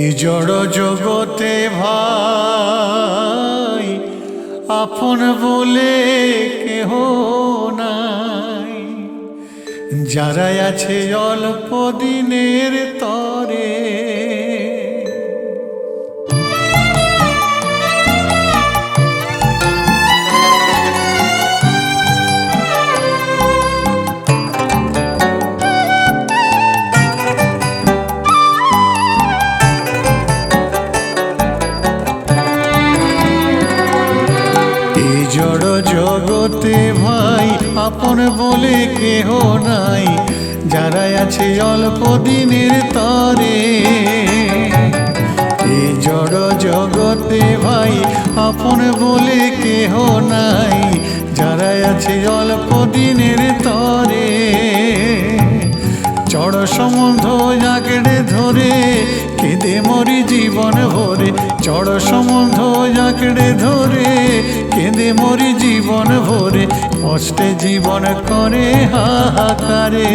এই জড় জগতে ভাই আপন বলে কেহ নাই। যারা আছে অল্প দিনের তরে জড় জগতে ভাই, আপন বলে কেহ নাই। যারা আছে অল্প দিনের তরে। এই জড় জগতে ভাই, আপন বলে কেহ নাই। যারা আছে অল্প দিনের তরে। চড় সম্বন্ধ জাগড়ে ধরে কেঁদে মরি জীবন ভরে, চড় সম্বন্ধ জাগড়ে ধরে। কেঁদে মরি জীবন ভরে, কষ্টে জীবন করে হাহাকারে।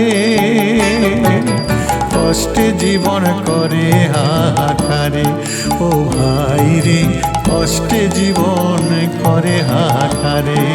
কষ্টে জীবন করে হাহাকারে। ও ভাই রে, কষ্টে জীবন করে হাহাকারে।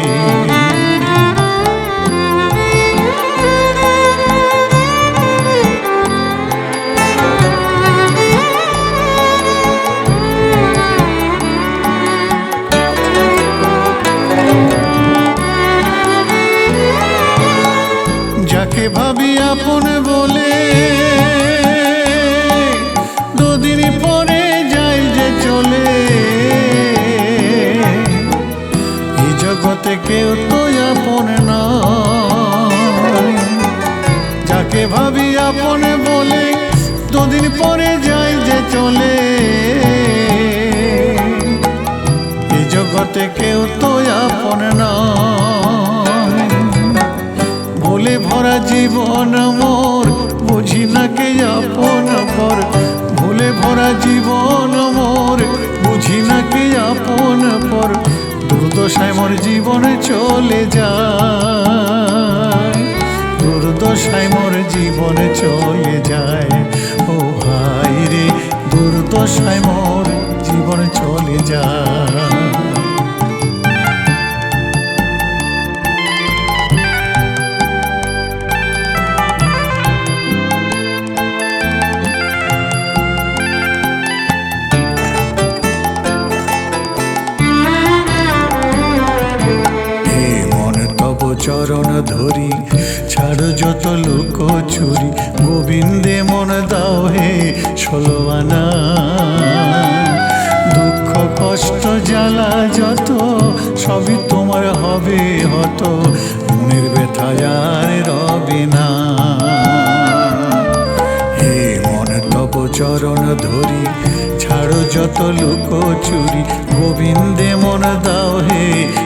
যাকে ভাবি আপন বলে, দুদিন পরে যাই যে চলে। এই জগতে কেউ তো আপন না ভুলে ভরা জীবন মোর, বুঝি না কে আপন পর। ভুলে ভরা জীবন মোর, বুঝি না কে আপন পর। দুর্দশায় মোর জীবন চলে যায়। চরণ ধরি, ছাড় যত লোক ছুরি গোবিন্দে মন দাও হে ষোলোয়ানা দুঃখ, কষ্ট, জ্বালা যত, সবই তোমার হবে হত, মনের ব্যথায় আর রবে না। হে মন তব চরণ ধরি, ছাড়ো যত লোক চুরি, গোবিন্দে মন দাও হে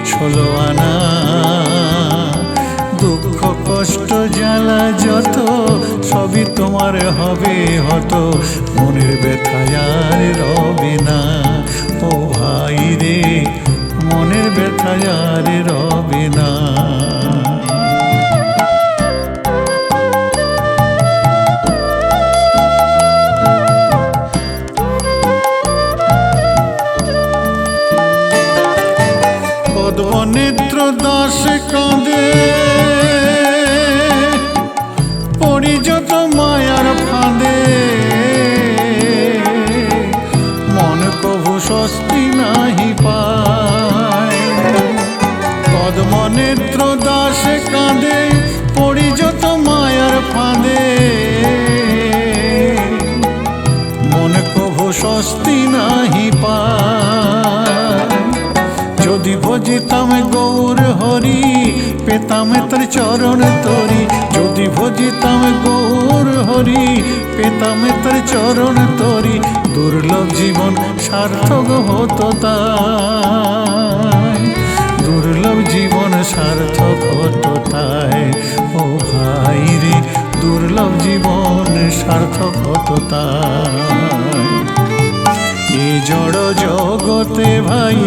ষোলো আনা কষ্ট জ্বালা যত, সবই তোমার হবে হত। মনের ব্যথায় রবে না। ও ভাই রে, মনের ব্যথায় রবে না। পদ্মনেত্র দাস কাঁদে স্বস্তি নাহি পায়। যদি ভজিতাম গৌর হরি, পেতাম তার চরণ তরি। যদি ভজিতাম গৌর হরি, পেতাম তার চরণ তরি। দুর্লভ জীবন সার্থক হতো তাই। দুর্লভ জীবন সার্থক হতো তাই। ও ভাই রে, দুর্লভ জীবন সার্থক হতো তাই। জড় জগতে ভাই,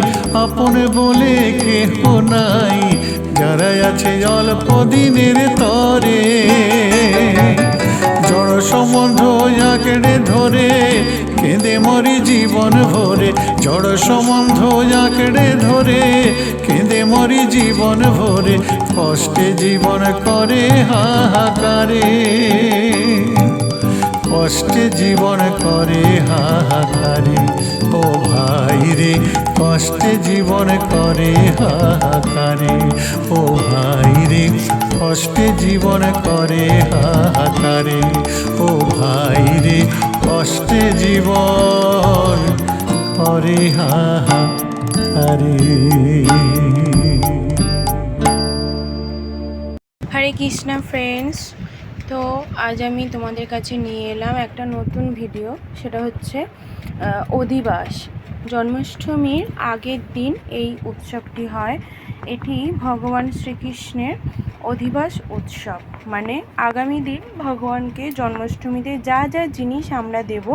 আপন বলে কেহ নাই। যারা আছে অল্প দিনের তরে, জড় সম্বন্ধ আঁকড়ে ধরে, কেঁদে মরি জড় সম্বন্ধ আঁকড়ে ধরে, কেঁদে মরি জীবন ভরে। কষ্টে জীবন করে হাহাকারে, কষ্টে জীবন করে হাহাকারে। ভাই রে, কষ্টে জীবন করে হাহাকারে। ও ভাই রে, কষ্টে জীবন করে হাহাকারে। ও ভাই রে, কষ্টে জীবন করে হাহাকারে। হরে কৃষ্ণা ফ্রেন্ডস তো আজ আমি তোমাদের কাছে নিয়ে এলাম একটা নতুন ভিডিও সেটা হচ্ছে অধিবাস। জন্মাষ্টমীর আগের দিন এই উৎসবটি হয়। এটি ভগবান শ্রীকৃষ্ণের অধিবাস উৎসব। মানে আগামী দিন ভগবানকে জন্মাষ্টমীতে যা যা জিনিস আমরা দেব,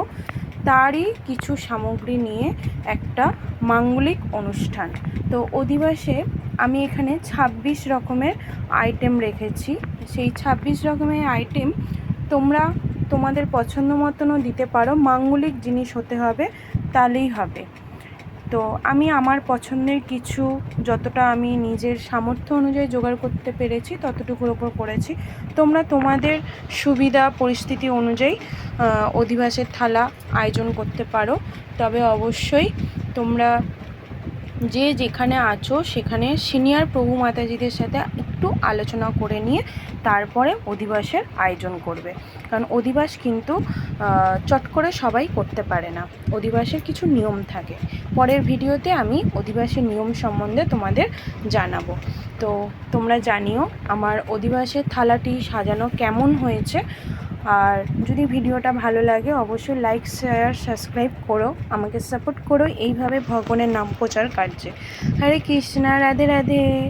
তারই কিছু সামগ্রী নিয়ে একটা মাঙ্গলিক অনুষ্ঠান। তো অধিবাসে আমি এখানে ২৬ রকমের আইটেম রেখেছি। সেই ২৬ রকমের আইটেম তোমরা তোমাদের পছন্দ মতনও দিতে পারো। মাঙ্গলিক জিনিস হতে হবে। তাহলেই হবে। তো আমি আমার পছন্দের কিছু যতটা আমি নিজের সামর্থ্য অনুযায়ী জোগাড় করতে পেরেছি, ততটুকুর ওপর করেছি। তোমরা তোমাদের সুবিধা, পরিস্থিতি অনুযায়ী অধিবাসের থালা আয়োজন করতে পারো। তবে অবশ্যই তোমরা যে যেখানে আছো সেখানে সিনিয়র প্রভু মাতাজিদের সাথে একটু আলোচনা করে নিয়ে তারপরে অধিবাসের আয়োজন করবে। কারণ অধিবাস কিন্তু চট করে সবাই করতে পারে না। অধিবাসের কিছু নিয়ম থাকে। পরের ভিডিওতে আমি অধিবাসের নিয়ম সম্বন্ধে তোমাদের জানাব। তো তোমরা জানিও, আমার অধিবাসের থালাটি সাজানো কেমন হয়েছে? আর যদি ভিডিওটা ভালো লাগে, অবশ্যই লাইক শেয়ার সাবস্ক্রাইব করো। আমাকে সাপোর্ট করো। এইভাবে ভগবানের নাম প্রচার কার্যে। হরে কৃষ্ণা, রাধে রাধে।